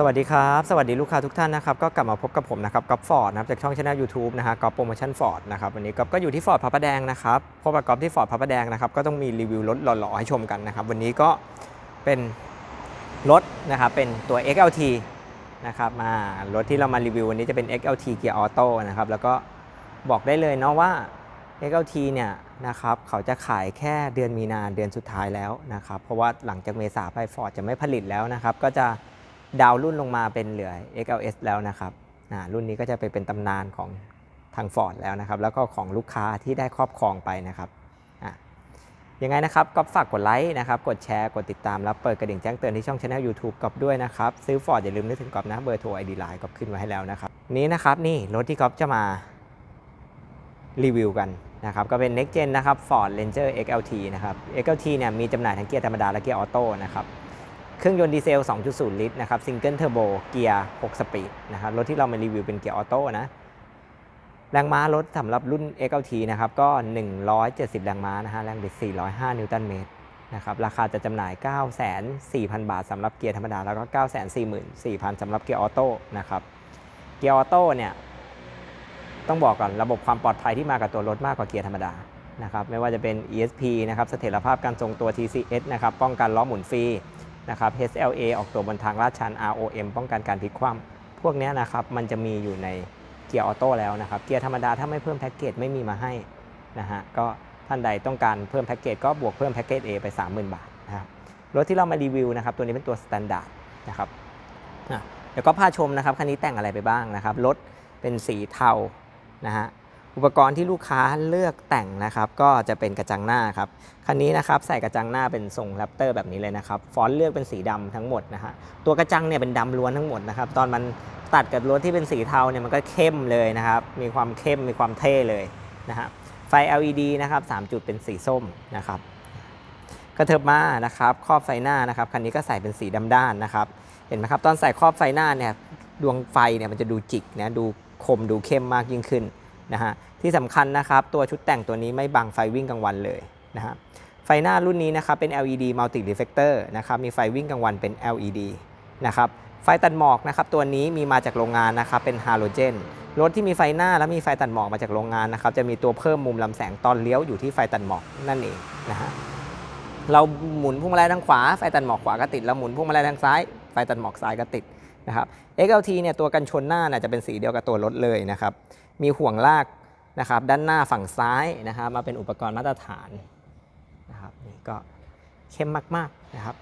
สวัสดีครับ สวัสดีลูกค้าทุกท่านนะครับ ก็กลับมาพบกับผมนะครับก๊อฟฟอร์ดนะครับจากช่องช anel YouTube นะฮะก๊อฟโปรโมชั่นฟอร์ดนะครับวันนี้ก๊อฟก็อยู่ที่ฟอร์ดพระประแดงนะครับพบกับก๊อฟที่ฟอร์ดพระประแดงนะครับก็ต้องมีรีวิวรถหล่อๆให้ชมกันนะครับวันนี้ก็เป็นรถนะครับเป็นตัว XLT นะครับมารถที่เรามารีวิววันนี้จะเป็น XLT Gear Auto นะครับแล้วก็บอกได้เลยเนาะว่า XLT เนี่ยนะครับเขาจะขายแค่เดือนมีนาเดือนสุดท้ายแล้วนะครับเพราะว่าหลังจากเมษาไปฟอร์ดจะไม่ผลิตแล้วนะครับก็จะ ดาวรุ่นลงมาเป็นเหลือ XLS แล้วนะครับรุ่นนี้ก็จะไปเป็นตำนานของทาง Ford แล้วนะครับ แล้วก็ของลูกค้าที่ได้ครอบครองไปนะครับยังไงนะครับก็ฝากกดไลค์นะครับ กดแชร์ กดติดตาม แล้วเปิดกระดิ่งแจ้งเตือนที่ช่อง Channel YouTube กอบด้วยนะครับ ซื้อ Ford อย่าลืมนึกถึงกอบนะเบอร์โทร ID ไลน์กอบขึ้นไว้ให้แล้วนะครับ นี้นะครับนี่รถที่กอบจะมารีวิวกันนะครับ ก็เป็น Next Gen นะครับ Ford Ranger XLT นะครับ XLT เนี่ยมีจำหน่ายทั้งเกียร์ธรรมดาและเกียร์ออโต้นะครับ เครื่องยนต์ดีเซล 2.0 ลิตรนะครับซิงเกิลเทอร์โบเกียร์ 6 สปีดนะครับรถที่เรามารีวิวเป็นเกียร์ออโต้นะแรงม้ารถสำหรับรุ่น XLT นะครับก็ 170 แรงม้านะฮะแรงบิด 405 นิวตันเมตรนะครับราคาจะจำหน่าย 904,000 บาทสำหรับเกียร์ธรรมดา แล้วก็ 944,000สำหรับเกียร์ออโต้นะครับเกียร์ออโต้เนี่ยต้องบอกก่อนระบบความปลอดภัยที่มากับตัวรถมากกว่าเกียร์ธรรมดานะครับไม่ว่าจะเป็น ESP นะครับเสถียรภาพการทรงตัว TCS นะครับป้องกันล้อหมุนฟรี นะครับ HLA ออกตัวบนทางลาดชัน ROM ป้องกันการพลิกคว่ำพวกนี้นะครับมันจะมีอยู่ในเกียร์ออโต้แล้วนะครับ เกียร์ธรรมดาถ้าไม่เพิ่มแพ็กเกจไม่มีมาให้นะฮะก็ท่านใดต้องการเพิ่มแพ็กเกจก็บวกเพิ่มแพ็กเกจ A ไป 30,000 บาทนะครับรถที่เรามารีวิวนะครับตัวนี้เป็นตัวสแตนดาร์ดนะครับเดี๋ยวก็พาชมนะครับคันนี้แต่งอะไรไปบ้างนะครับรถเป็นสีเทานะฮะ อุปกรณ์ที่ลูกค้าเลือกแต่งนะครับก็จะเป็นกระจังหน้าครับคันนี้นะครับใส่กระจังหน้าเป็นทรงแรปเตอร์แบบนี้เลยนะครับฟอนต์เลือกเป็นสีดำทั้งหมดนะฮะตัวกระจังเนี่ยเป็นดำล้วนทั้งหมดนะครับตอนมันตัดกับรถที่เป็นสีเทาเนี่ยมันก็เข้มเลยนะครับมีความเข้มมีความเท่เลยนะฮะไฟ LED นะครับ3จุดเป็นสีส้มนะครับกระเถิบมานะครับครอบไฟหน้านะครับคันนี้ก็ใส่เป็นสีดำด้านนะครับเห็นไหมครับตอนใส่ครอบไฟหน้าเนี่ยดวงไฟเนี่ยมันจะดูจิกนะดูคมดูเข้มมากยิ่งขึ้น นะฮะที่สำคัญนะครับตัวชุดแต่งตัวนี้ไม่บังไฟวิ่งกลางวันเลยนะฮะไฟหน้ารุ่นนี้นะครับเป็น LED Multi Reflector นะครับมีไฟวิ่งกลางวันเป็น LED นะครับไฟตัดหมอกนะครับตัวนี้มีมาจากโรงงานนะครับเป็นฮาโลเจนรถที่มีไฟหน้าและมีไฟตัดหมอกมาจากโรงงานนะครับจะมีตัวเพิ่มมุมลำแสงตอนเลี้ยวอยู่ที่ไฟตัดหมอกนั่นเองนะฮะเราหมุนพวงมาลัยทางขวาไฟตัดหมอกขวาก็ติดเราหมุนพวงมาลัยทางซ้าย ไฟตัดหมอกซ้ายก็ติดนะครับ XLT เนี่ยตัวกันชนหน้าน่ะจะเป็นสีเดียวกับตัวรถเลยนะครับ มีห่วงลากนะครับด้านหน้าฝั่งซ้ายนะครับมาเป็นอุปกรณ์มาตรฐานนะครับนี่ก็เข้มมากๆนะครับ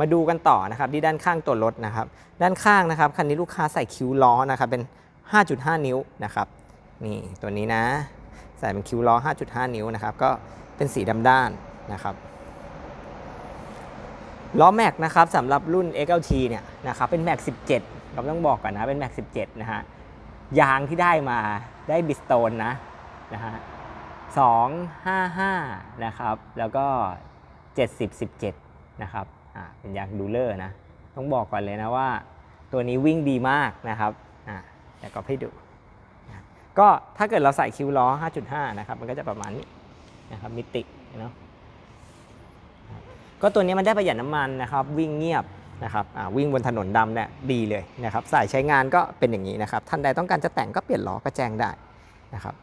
มาดูกันต่อนะครับที่ด้านข้างตัวรถนะครับ ด้านข้างนะครับคันนี้ลูกค้าใส่คิ้วล้อนะครับเป็น 5.5 นิ้วนะครับนี่ตัวนี้นะ ใส่เป็นคิ้วล้อ 5.5 นิ้วนะครับก็เป็นสีดำด้านนะครับ ล้อแม็กนะครับสำหรับรุ่น XLT เนี่ยนะครับเป็นแม็ก17 เราต้องบอกก่อนนะเป็นแม็ก17 นะฮะยางที่ได้มาได้บิสโตนนะนะฮะ255 นะครับ แล้วก็ 70 17 นะครับอ่าเป็นยางดูเลอร์นะ ต้องบอกก่อนเลยนะว่า ตัวนี้วิ่งดีมากนะครับอ่าเดี๋ยวก็ให้ดู ก็ถ้าเกิดเราใส่คิวล้อ 5.5 นะครับ มันก็จะประมาณนี้นะครับมิติเนาะ ก็ตัวนี้มันได้ประหยัดน้ำมันนะครับวิ่งเงียบนะครับวิ่งบนถนนดำเนี่ยดีเลยนะครับสายใช้งานก็เป็นอย่างนี้นะครับท่านใดต้องการจะแต่งก็เปลี่ยนล้อก็แจ้งได้นะครับ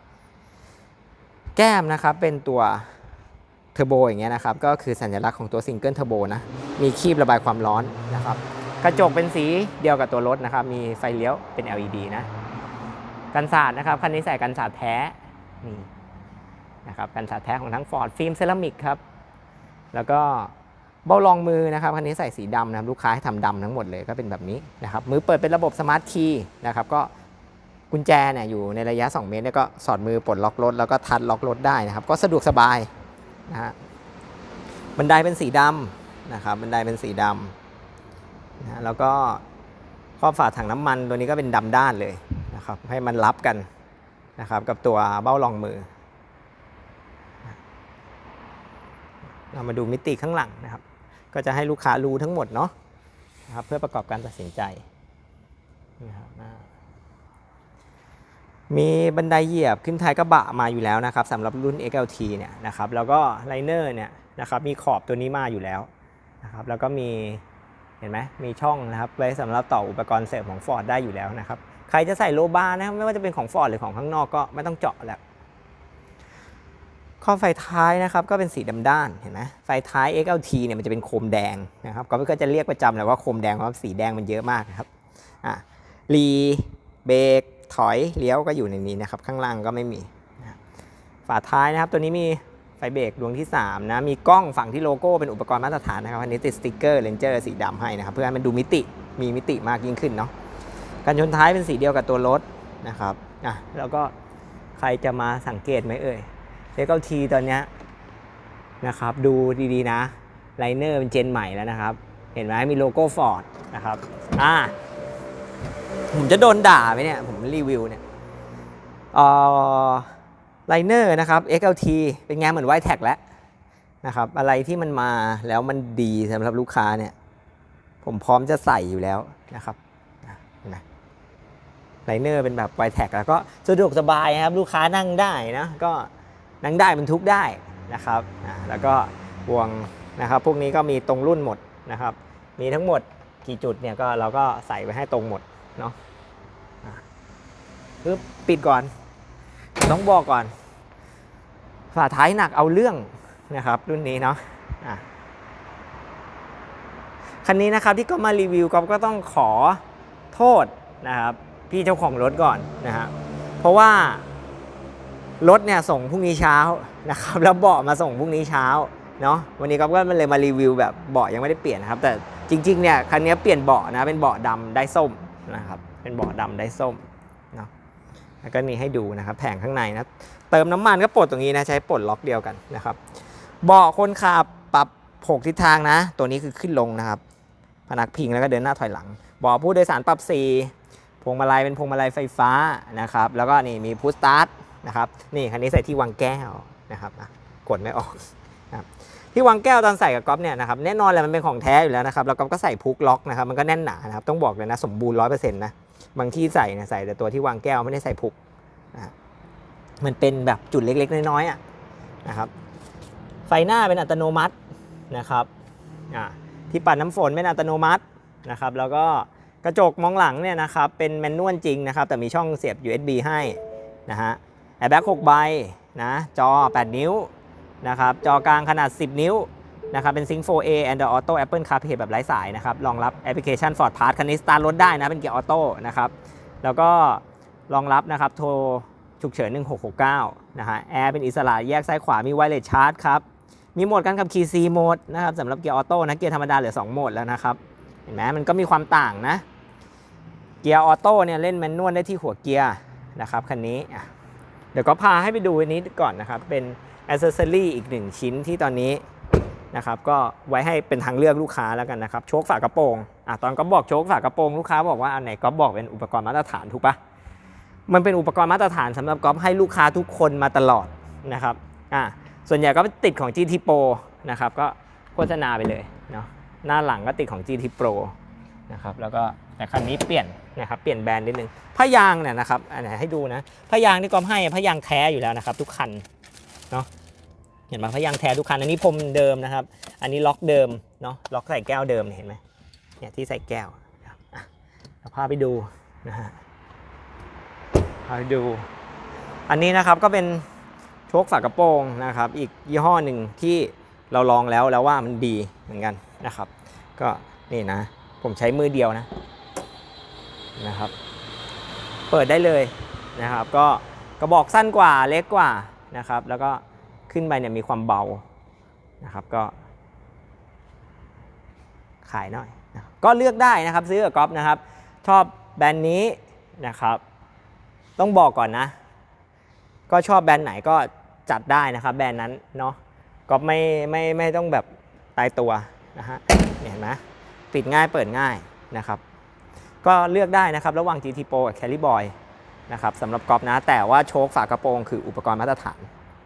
แก้มนะครับเป็นตัวเทอร์โบอย่างเงี้ยนะครับก็คือสัญลักษณ์ของตัวซิงเกิลเทอร์โบนะมีคีบระบายความร้อนนะครับกระจกเป็นสีเดียวกับตัวรถนะครับมีไฟเลี้ยวเป็น LED นะกันสาดนะครับคันนี้ใส่กันสาดแท้นี่นะครับกันสาดแท้ของทั้ง Ford ฟิล์มเซรามิกครับแล้วก็ เบ้ารองมือนะครับคันนี้ใส่สีดำนะครับลูกค้าให้ทำดำทั้งหมดเลยก็เป็นแบบนี้นะครับมือเปิดเป็นระบบสมาร์ทคีย์นะครับก็กุญแจเนี่ยอยู่ในระยะ 2 เมตรเนี่ยก็สอดมือปลดล็อกรถแล้วก็ทัดล็อกรถได้นะครับ ก็สะดวกสบายนะฮะบันไดเป็นสีดำนะครับบันไดเป็นสีดำนะแล้วก็ข้อบฝาถังน้ำมันตัวนี้ก็เป็นดำด้านเลยนะครับให้มันรับกันนะครับกับตัวเบ้ารองมือ เรามาดูมิติข้างหลังนะครับ ก็จะให้ลูกค้ารู้ทั้งหมดเนาะนะครับเพื่อประกอบการตัดสินใจนะครับมีบันไดเหยียบขึ้นท้ายกระบะมาอยู่แล้วนะครับสำหรับรุ่น XLT เนี่ยนะครับแล้วก็ไลเนอร์เนี่ยนะครับมีขอบตัวนี้มาอยู่แล้วนะครับแล้วก็มีเห็นไหมมีช่องนะครับไว้สำหรับต่ออุปกรณ์เสริมของ Ford ได้อยู่แล้วนะครับ ใครจะใส่โลบาร์นะครับไม่ว่าจะเป็นของ Ford หรือของข้างนอกก็ไม่ต้องเจาะแล้ว ข้อไฟท้ายนะครับก็เป็นสีดำด้านเห็นไหมไฟท้าย XLT เนี่ยมันจะเป็นโคมแดงนะครับก็ก็จะเรียกประจำเลยว่าโคมแดงเพราะว่าสีแดงมันเยอะมากนะครับอะรีเบรกถอยเลี้ยวก็อยู่ในนี้นะครับ ข้างล่างก็ไม่มีฝาท้ายนะครับ ตัวนี้มีไฟเบรกดวงที่3นะมีกล้องฝั่งที่โลโก้เป็นอุปกรณ์มาตรฐานนะครับอันนี้ติดสติ๊กเกอร์เลนเจอร์สีดำให้นะครับ เพื่อให้มันดูมิติมีมิติมากยิ่งขึ้นเนาะกันชนท้ายเป็นสีเดียวกับตัวรถนะครับอะแล้วก็ใครจะมาสังเกตไหมเอ่ย เ x ทีตอนนี้นะครับดูดีๆนะไลเนอร์เป็นเจนใหม่แล้วนะครับ เห็นไหมมีโลโก้ฟอร์ดนะครับอ่าผมจะโดนด่าไหมเนี่ย ผมรีวิวเนี่ยเอ่อไลเนอร์นะครับ XLT เป็นไงเหมือนไวแท็กแล้วนะครับ อะไรที่มันมาแล้วมันดีสำหรับลูกค้าเนี่ย ผมพร้อมจะใส่อยู่แล้วนะครับอะเห็นไหมไลเนอร์เป็นแบบไวแท็กแล้วก็สะดวกสบายครับ ลูกค้านั่งได้นะก็ นั่งได้บรรทุกได้นะครับแล้วก็วงนะครับพวกนี้ก็มีตรงรุ่นหมดนะครับ มีทั้งหมดกี่จุดเนี่ยก็เราก็ใส่ไว้ให้ตรงหมดเนาะปึ๊บปิดก่อน ต้องบอกก่อน ฝาท้ายหนักเอาเรื่องนะครับ รุ่นนี้เนาะะคันนี้นะครับที่ก็มารีวิวก็ก็ต้องขอโทษนะครับ พี่เจ้าของรถก่อนนะฮะเพราะว่า รถเนี่ยส่งพรุ่งนี้เช้านะครับแล้วเบาะมาส่งพรุ่งนี้เช้าเนาะวันนี้ก็ก็เลยมารีวิวแบบเบาะยังไม่ได้เปลี่ยนนะครับ แต่จริงๆเนี่ยคันนี้เปลี่ยนเบาะนะเป็นเบาะดำได้ส้มนะครับเป็นเบาะดำได้ส้มเนาะแล้วก็มีให้ดูนะครับแผงข้างในนะเติมน้ำมันก็ปลดตรงนี้นะใช้ปลดล็อกเดียวกันนะครับเบาะคนขับปรับหกทิศทางนะ ตัวนี้คือขึ้นลงนะครับพนักพิงแล้วก็เดินหน้าถอยหลังเบาะผู้โดยสารปรับสี่พวงมาลัยเป็นพวงมาลัยไฟฟ้านะครับแล้วก็นี่มีพุชสตาร์ท นะครับนี่คันนี้ใส่ที่วางแก้วนะครับกดไม่ออกนะครับที่วางแก้วตอนใส่กับก๊อฟเนี่ยนะครับแน่นอนแหละมันเป็นของแท้อยู่แล้วนะครับแล้วก๊อฟก็ใส่พุกล็อกนะครับมันก็แน่นหนานะครับต้องบอกเลยนะสมบูรณ์ร้อยเปอร์เซ็นต์นะบางที่ใส่เนี่ยใส่แต่ตัวที่วางแก้วไม่ได้ใส่พุกนะมันเป็นแบบจุดเล็กๆน้อยๆอะนะครับไฟหน้าเป็นอัตโนมัตินะครับอะที่ปัดน้ำฝนเป็นอัตโนมัตินะครับแล้วก็กระจกมองหลังเนี่ยนะครับเป็นแมนนวลจริงนะครับแต่มีช่องเสียบ USB ให้นะฮะ แอร์แบ็ก6ใบนะจอ 8 นิ้วนะครับจอกลางขนาด 10 นิ้วนะครับเป็น Sync 4A Android Auto Apple CarPlay แบบไร้สายนะครับรองรับแอปพลิเคชัน Ford Pass คันนี้สตาร์ทรถได้นะ เป็นเกียร์ออโต้นะครับแล้วก็รองรับนะครับโทรฉุกเฉิน 1669 นะฮะแอร์เป็นอิสระแยกซ้ายขวามีไวเลสชาร์จครับ มีโหมดการขับขี่ C โหมดนะครับสำหรับเกียร์ออโต้นะเกียร์ธรรมดาเหลือ 2 โหมดแล้วนะครับ เห็นไหมมันก็มีความต่างนะ เกียร์ออโต้เนี่ยเล่นแมนนวลได้ที่หัวเกียร์นะครับคันนี้ เดี๋ยวก็พาให้ไปดูอันนี้ก่อนนะครับ เป็นอ c เซอรี่อีกหนึ่งชิ้นที่ตอนนี้นะครับ ก็ไว้ให้เป็นทางเลือกลูกค้าแล้วกันนะครับ โชคฝากระโปรงอะตอนก็บอกโชคฝากระโปรงลูกค้าบอกว่าอันไหนก็บอกเป็นอุปกรณ์มาตรฐานถูกปะมันเป็นอุปกรณ์มาตรฐานสำหรับก๊อฟให้ลูกค้าทุกคนมาตลอดนะครับอะส่วนใหญ่ก็ติดของ GT Pro นะครับ ก็โฆษณาไปเลยเนาะหน้าหลังก็ติดของ GT Pro นะครับแล้วก็ แต่คันนี้เปลี่ยนนะครับเปลี่ยนแบรนด์นิดนึงผ้ายางเนี่ยนะครับอันไหนให้ดูนะผ้ายางที่กอมให้ผ้ายางแท้อยู่แล้วนะครับ ทุกคันเนาะเห็นไหมผ้ายางแท้ทุกคันอันนี้พรมเดิมนะครับ อันนี้ล็อกเดิมเนาะล็อกใส่แก้วเดิมเห็นไหมเนี่ยที่ใส่แก้วเราพาไปดูนะฮะพาไปดู อันนี้นะครับก็เป็นโชคฝากระโปรงนะครับ อีกยี่ห้อหนึ่งที่เราลองแล้วแล้วว่ามันดีเหมือนกันนะครับ ก็นี่นะ ผมใช้มือเดียวนะ นะครับ เปิดได้เลยนะครับ ก็กระบอกสั้นกว่าเล็กกว่านะครับ แล้วก็ขึ้นไปเนี่ยมีความเบานะครับก็ ขายหน่อยนะก็เลือกได้นะครับซื้อกับก๊อฟนะครับ ชอบแบรนด์นี้นะครับ ต้องบอกก่อนนะ ก็ชอบแบรนด์ไหนก็จัดได้นะครับ แบรนด์นั้นเนาะก๊อฟไม่ไม่ไม่ต้องแบบตายตัวนะฮะเห็นไหมปิดง่ายเปิดง่ายนะครับ ก็เลือกได้นะครับ ระหว่าง GT Pro กับ Carry Boy นะครับสำหรับกอล์ฟนะ แต่ว่าโชคฝากระโปรงคืออุปกรณ์มาตรฐาน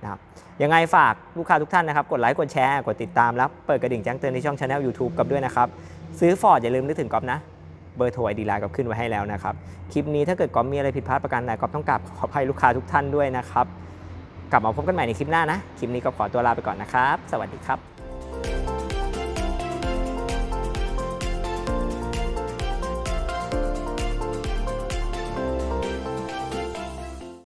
นะครับยังไงฝากลูกค้าทุกท่านนะครับ กดไลค์ กดแชร์ กดติดตามแล้วเปิดกระดิ่งแจ้งเตือนในช่อง Channel YouTube กับด้วยนะครับ ซื้อฟอร์ดอย่าลืมนึกถึงกอล์ฟนะ เบอร์โทรไอดีไลน์กอล์ฟขึ้นไว้ให้แล้วนะครับ คลิปนี้ถ้าเกิดกอล์ฟมีอะไรผิดพลาดประการใดกอล์ฟต้องกราบขออภัยลูกค้าทุกท่านด้วยนะครับ กลับมาพบกันใหม่ในคลิปหน้านะ คลิปนี้ก็ขอตัวลาไปก่อนนะครับ สวัสดีครับ